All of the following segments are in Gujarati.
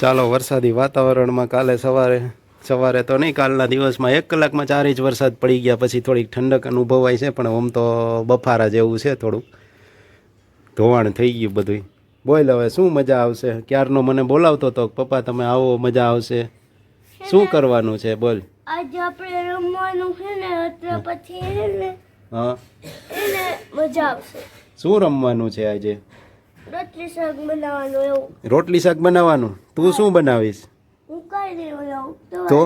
ચાલો વરસાદી વાતાવરણમાં કાલે સવારે સવારે તો નહીં કાલના દિવસમાં એક કલાકમાં ચાર ઇંચ વરસાદ પડી ગયા પછી થોડીક ઠંડક અનુભવાય છે પણ આમ તો બફારા જેવું છે થોડુંક ધોવાણ થઈ ગયું બધું બોલ હવે શું મજા આવશે? ક્યારનો મને બોલાવતો હતો પપ્પા તમે આવો મજા આવશે. શું કરવાનું છે? બોલ. આજે આપણે રમવાનું છે ને એટલે પછી હા. એને મજા આવશે. શું રમવાનું છે આજે? રોટલી શાક બનાવવાનું એવું. રોટલી શાક બનાવવાનું? તું શું બનાવીશ? તો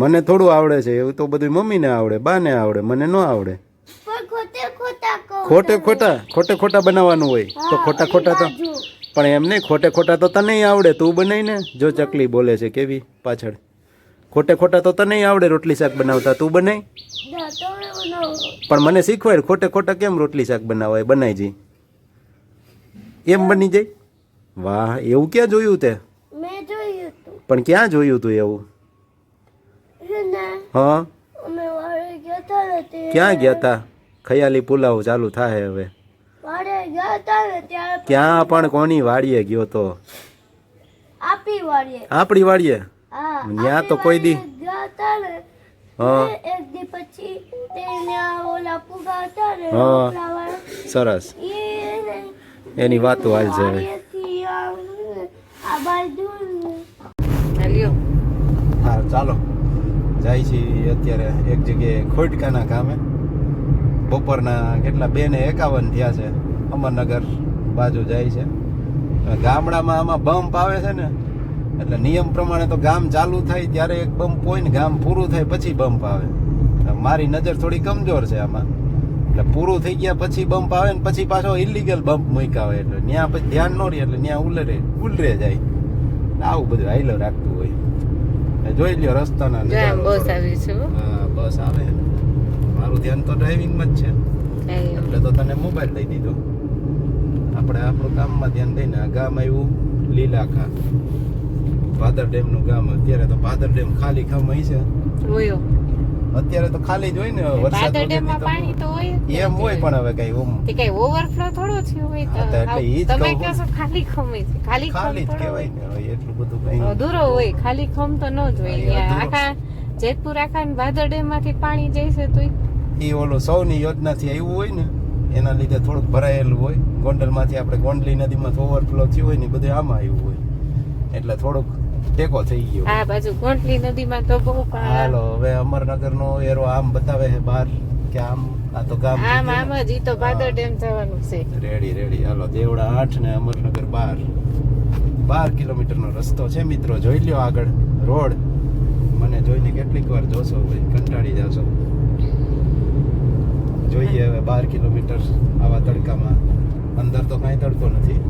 મને થોડું આવડે છે એવું તો બધું મમ્મીને આવડે બાને આવડે મને ન આવડે. ખોટે ખોટા ખોટે ખોટા બનાવવાનું હોય તો ખોટા ખોટા તો પણ એમ નહીં ખોટે ખોટા તો તને આવડે તું બનાવીને જો ચકલી બોલે છે કેવી પાછળ. ખોટે ખોટા તો તને આવડે રોટલી શાક બનાવતા તું બનાવી. પણ મને શીખવાડ ખોટે ખોટા કેમ રોટલી શાક બનાવાય બનાવી જઈ એમ બની જાય? વાહ એવું ક્યાં જોયું તે? મેં જોયું હતું. પણ ક્યાં જોયું તું એવું? હા? ક્યાં ગયા હતા ખયાલી પુલાવ ચાલુ થાય હવે. ક્યાં પણ કોની વાડીએ ગયો તો? આપણી વાડીએ? ત્યાં તો કોઈ દી સરસ. એની વાતો હાલ છે હવે. હા ચાલો. જાય છે અત્યારે એક જગ્યાએ ખોટકાના કામે બપોરના કેટલા બે ને એકાવન થયા છે. અમરનગર બાજુ જાય છે. ગામડામાં આમાં બમ્પ આવે છે ને એટલે નિયમ પ્રમાણે તો ગામ ચાલુ થાય ત્યારે એક બમ્પ હોય ને ગામ પૂરું થાય પછી બમ્પ આવે. મારી નજર થોડી કમજોર છે આમાં. એટલે પૂરું થઈ ગયા પછી બમ્પ આવે ને પછી પાછો ઇલીગલ બમ્પ મૂક્યા હોય એટલે ત્યાં પછી ધ્યાન ન રહે એટલે ત્યાં ઉલરે ઉલરે જાય. આવું બધું આઈલો રાખતું હોય. જોઈ લ્યો રસ્તાના બસ આવી છે. હા બસ આવે. મારું ધ્યાન તો ડ્રાઇવિંગમાં જ છે. એટલે તો તને મોબાઈલ દઈ દીધો. આપણે આપણું કામમાં ધ્યાન દઈને આ ગામ આવ્યું લીલાખા. ભાદર ડેમનું ગામ. અત્યારે તો ભાદર ડેમ ખાલી ખમ હોય છે. અત્યારે તો ખાલી જ હોય ને વરસાદ પાણી તો હોય એમ હોય પણ હવે કઈ ઓમ. તે કઈ ઓવરફ્લો થોડો છે હોય તો એટલે ઈ તમે કહો છો ખાલી ખમ છે. ખાલી ખાલી કહેવાય ને એટલું બધું કઈ અધૂરો હોય. ખાલી ખમ તો ન જ હોય. હા. આખા જેતપુર આખા ને માંથી પાણી જઈશે તો એ ઓલો સૌની યોજનાથી આવ્યું હોય ને એના લીધે થોડુંક ભરાયેલું હોય. ગોંડલમાંથી આપણે ગોંડલી નદીમાં ઓવરફ્લો થયું હોય ને બધું આમાં આવ્યું હોય. એટલે થોડુંક ટેકો થઈ ગયો. આ બાજુ ગોંડલી નદીમાં તો બહુ હાલો. હવે નો એરો આમ બતાવે છે બહાર કે આમ? આ તો ગામ આમ આમ જ ઈ તો ભાદર ડેમ જવાનું છે. Ready ready. હાલો દેવડા આઠ ને અમરનગર બાર. બાર કિલોમીટરનો રસ્તો છે મિત્રો. જોઈ લ્યો આગળ. રોડ. મને જોઈને કેટલીક વાર જોશો ભાઈ કંટાળી જશો. જોઈએ હવે બાર કિલોમીટર આવા તડકામાં. અંદર તો કાંઈ તડકો નથી.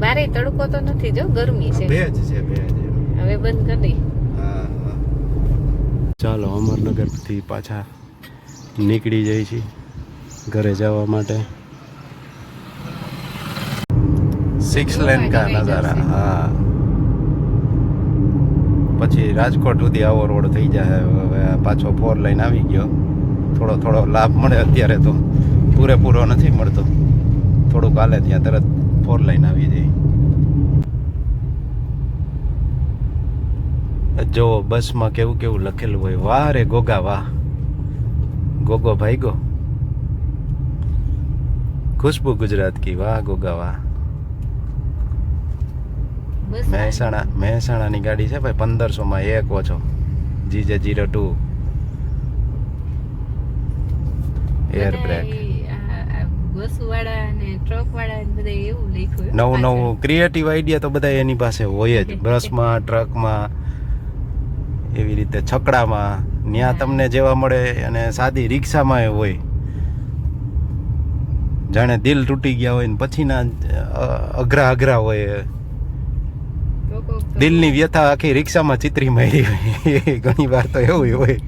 બારે તડકો તો નથી જો ગરમી છે. ભેજ છે ભેજ હવે બંધ કરી દઈ ચાલો અમરનગરથી પાછા નીકળી જાય છે ઘરે જવા માટે. સિક્સ લેન કા નજારા હા. પછી રાજકોટ સુધી આવો રોડ થઈ જાય હવે પાછો ફોર લાઈન આવી ગયો. થોડો થોડો લાભ મળે અત્યારે તો. પૂરેપૂરો નથી મળતો. થોડુંક હાલે ત્યાં તરત ફોર લાઈન આવી જાય. જો બસમાં કેવું કેવું લખેલું હોય વાહ રે ગોગા વાહ. ગોગો ભાઈ ગો ખુશ્બુ ગુજરાત કી વાહ ગોગા વાહ. મહેસાણા મહેસાણાની ગાડી છે ભાઈ પંદરસોમાં એક ઓછો. GJ zero two. Air brake નવું નવું ક્રિએટિવ આઈડિયા તો બધા એની પાસે હોય જ. બસમાં ટ્રકમાં એવી રીતે છકડામાં ત્યાં તમને જેવા મળે અને સાદી રિક્ષામાં હોય. જાણે દિલ તૂટી ગયા હોય ને પછીના અઘરા અઘરા હોય દિલની વ્યથા આખી રિક્ષામાં ચિત્રી મારી હોય. ઘણી વાર તો એવું હોય.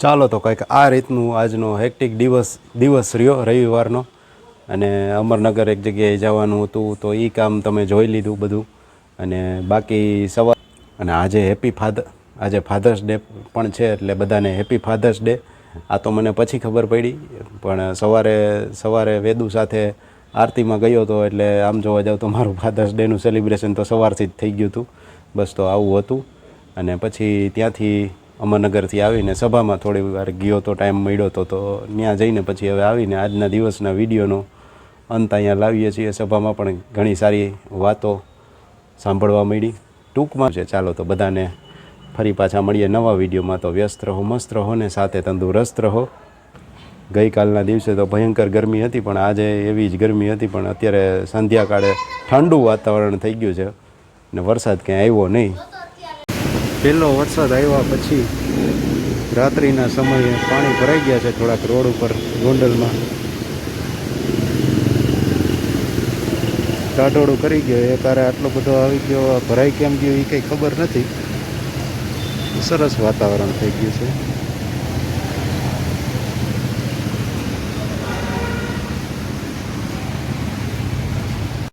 ચાલો તો કંઈક આ રીતનું આજનો હેક્ટિક દિવસ દિવસ રહ્યો રવિવારનો. અને અમરનગર એક જગ્યાએ જવાનું હતું તો એ કામ તમે જોઈ લીધું બધું. અને બાકી સવાર અને આજે હેપી ફાધર આજે ફાધર્સ ડે પણ છે એટલે બધાને હેપી ફાધર્સ ડે. આ તો મને પછી ખબર પડી, પણ સવારે સવારે વેદુ સાથે આરતીમાં ગયો હતો એટલે આમ જોવા જાવ તો મારું ફાધર્સ ડેનું સેલિબ્રેશન તો સવારથી જ થઈ ગયું હતું. બસ તો આવું હતું. અને પછી ત્યાંથી અમરનગરથી આવીને સભામાં થોડી વાર ગયો તો ટાઈમ મળ્યો હતો તો ત્યાં જઈને પછી હવે આવીને આજના દિવસના વિડીયોનો અંત અહીંયા લાવીએ છીએ. સભામાં પણ ઘણી સારી વાતો સાંભળવા મળી. ટૂંકમાં છે ચાલો તો બધાને ફરી પાછા મળીએ નવા વિડીયોમાં. તો વ્યસ્ત રહો, મસ્ત રહો ને સાથે તંદુરસ્ત રહો. ગઈકાલના દિવસે તો ભયંકર ગરમી હતી, પણ આજે એવી જ ગરમી હતી, પણ અત્યારે સંધ્યાકાળે ઠંડુ વાતાવરણ થઈ ગયું છે ને વરસાદ ક્યાંય આવ્યો નહીં. પહેલો વરસાદ આવ્યા પછી રાત્રિના સમયે પાણી ભરાઈ ગયા છે, થોડાક રોડ ઉપર, ગોંડલમાં. ટાઢોળું કરી ગયો, એ કારે આટલો બધો આવી ગયો ભરાઈ કેમ ગયો, એ કંઈ ખબર નથી. સરસ વાતાવરણ થઈ ગયું છે.